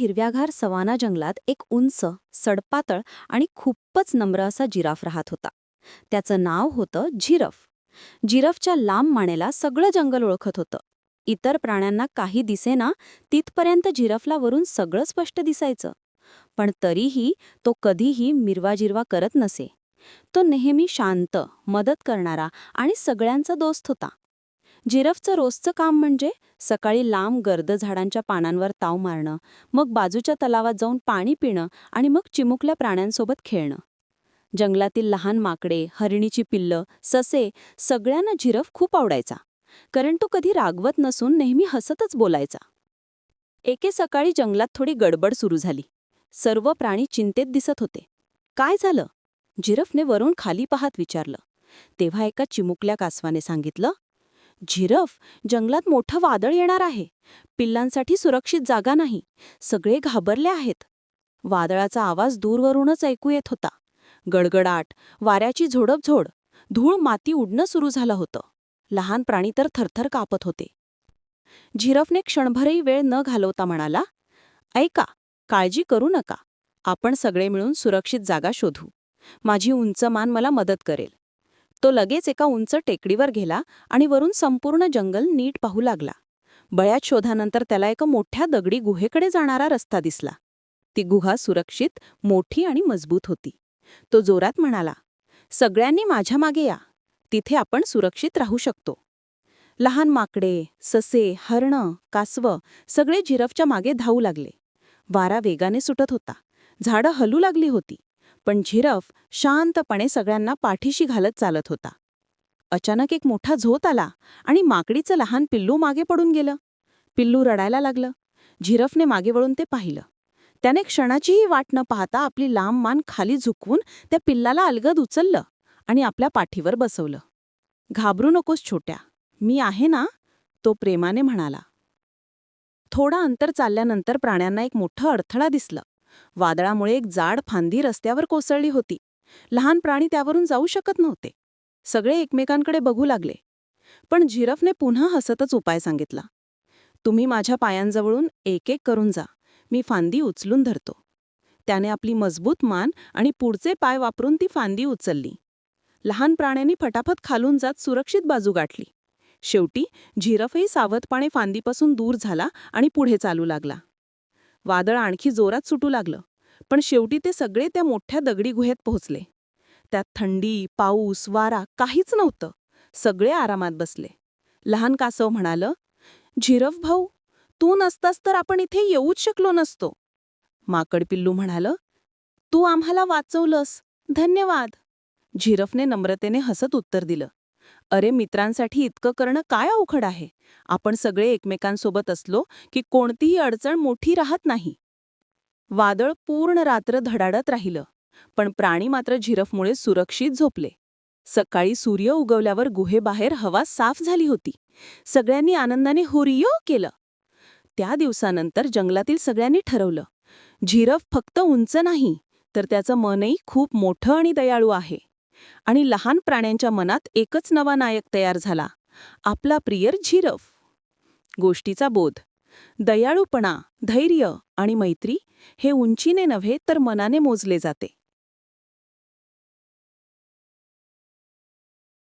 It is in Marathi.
हिरव्याघार सवाना जंगलात एक उंच सडपातळ आणि खूपच नम्र असा जिराफ राहत होता. त्याचं नाव होतं झिरफ. जिरफच्या लांब मानेला सगळं जंगल ओळखत होतं. इतर प्राण्यांना काही दिसेना तिथपर्यंत जिरफला वरून सगळं स्पष्ट दिसायचं. पण तरीही तो कधीही मिरवाजिरवा करत नसे. तो नेहमी शांत मदत करणारा आणि सगळ्यांचा दोस्त होता. जिरफचं रोजचं काम म्हणजे सकाळी लांब गर्द झाडांच्या पानांवर ताव मारणं मग बाजूच्या तलावात जाऊन पाणी पिणं आणि मग चिमुकल्या प्राण्यांसोबत खेळणं. जंगलातील लहान माकडे हरिणीची पिल्लं ससे सगळ्यांना जिरफ खूप आवडायचा कारण तो कधी रागवत नसून नेहमी हसतच बोलायचा. एके सकाळी जंगलात थोडी गडबड सुरू झाली. सर्व प्राणी चिंतेत दिसत होते. काय झालं? जिरफने वरून खाली पाहत विचारलं. तेव्हा एका चिमुकल्या कासवाने सांगितलं झिरफ जंगलात मोठं वादळ येणार आहे. पिल्लांसाठी सुरक्षित जागा नाही. सगळे घाबरले आहेत. वादळाचा आवाज दूरवरूनच ऐकू येत होता. गडगडाट वाऱ्याची झोडपझोड धूळ माती उडणं सुरू झालं होतं. लहान प्राणी तर थरथर कापत होते. झिरफने क्षणभरही वेळ न घालवता म्हणाला ऐका काळजी करू नका. आपण सगळे मिळून सुरक्षित जागा शोधू. माझी उंच मान मला मदत करेल. तो लगेच एका उंच टेकडीवर गेला आणि वरून संपूर्ण जंगल नीट पाहू लागला. बळ्याच शोधानंतर त्याला एका मोठ्या दगडी गुहेकडे जाणारा रस्ता दिसला. ती गुहा सुरक्षित मोठी आणि मजबूत होती. तो जोरात म्हणाला सगळ्यांनी माझ्या मागे या. तिथे आपण सुरक्षित राहू शकतो. लहान माकडे ससे हरणं कासवं सगळे जिरफच्या मागे धावू लागले. वारा वेगाने सुटत होता. झाडं हलू लागली होती. पण झिरफ शांतपणे सगळ्यांना पाठीशी घालत चालत होता. अचानक एक मोठा झोत आला आणि माकडीचं लहान पिल्लू मागे पडून गेलं. पिल्लू रडायला लागलं. झिरफने मागे वळून ते पाहिलं. त्याने क्षणाचीही वाट न पाहता आपली लांब मान खाली झुकवून त्या पिल्लाला अलगद उचललं आणि आपल्या पाठीवर बसवलं. घाबरू नकोस छोट्या. मी आहे ना? तो प्रेमाने म्हणाला. थोडा अंतर चालल्यानंतर प्राण्यांना एक मोठं अडथळा दिसलं. वादळामुळे एक जाड फांदी रस्त्यावर कोसळली होती. लहान प्राणी त्यावरून जाऊ शकत नव्हते. सगळे एकमेकांकडे बघू लागले. पण झिरफने पुन्हा हसतच उपाय सांगितला. तुम्ही माझ्या पायांजवळून एक एक करून जा. मी फांदी उचलून धरतो. त्याने आपली मजबूत मान आणि पुढचे पाय वापरून ती फांदी उचलली. लहान प्राण्यांनी फटाफट खालून जात सुरक्षित बाजू गाठली. शेवटी झिरफही सावधपणे फांदीपासून दूर झाला आणि पुढे चालू लागला. वादळ आणखी जोरात सुटू लागलं. पण शेवटी ते सगळे त्या मोठ्या दगडी गुहेत पोहोचले. त्यात थंडी पाऊस वारा काहीच नव्हतं. सगळे आरामात बसले. लहान कासव म्हणालं झिरफ भाऊ तू नसतास तर आपण इथे येऊच शकलो नसतो. माकड पिल्लू म्हणालं तू आम्हाला वाचवलंस. धन्यवाद. झिरफने नम्रतेने हसत उत्तर दिलं. अरे मित्रांसाठी इतकं करणं काय अवघड आहे? आपण सगळे एकमेकांसोबत असलो की कोणतीही अडचण मोठी राहत नाही. वादळ पूर्ण रात्र धडाडत राहिलं पण प्राणी मात्र झिरफमुळे सुरक्षित झोपले. सकाळी सूर्य उगवल्यावर गुहेबाहेर हवा साफ झाली होती. सगळ्यांनी आनंदाने हुरियो केलं. त्या दिवसानंतर जंगलातील सगळ्यांनी ठरवलं झिरफ फक्त उंच नाही तर त्याचं मनही खूप मोठं आणि दयाळू आहे. आणि लहान प्राण्यांच्या मनात एकच नवा नायक तयार झाला. आपला प्रियर झिरफ. गोष्टीचा बोध. दयाळूपणा धैर्य आणि मैत्री हे उंचीने नव्हे तर मनाने मोजले जाते.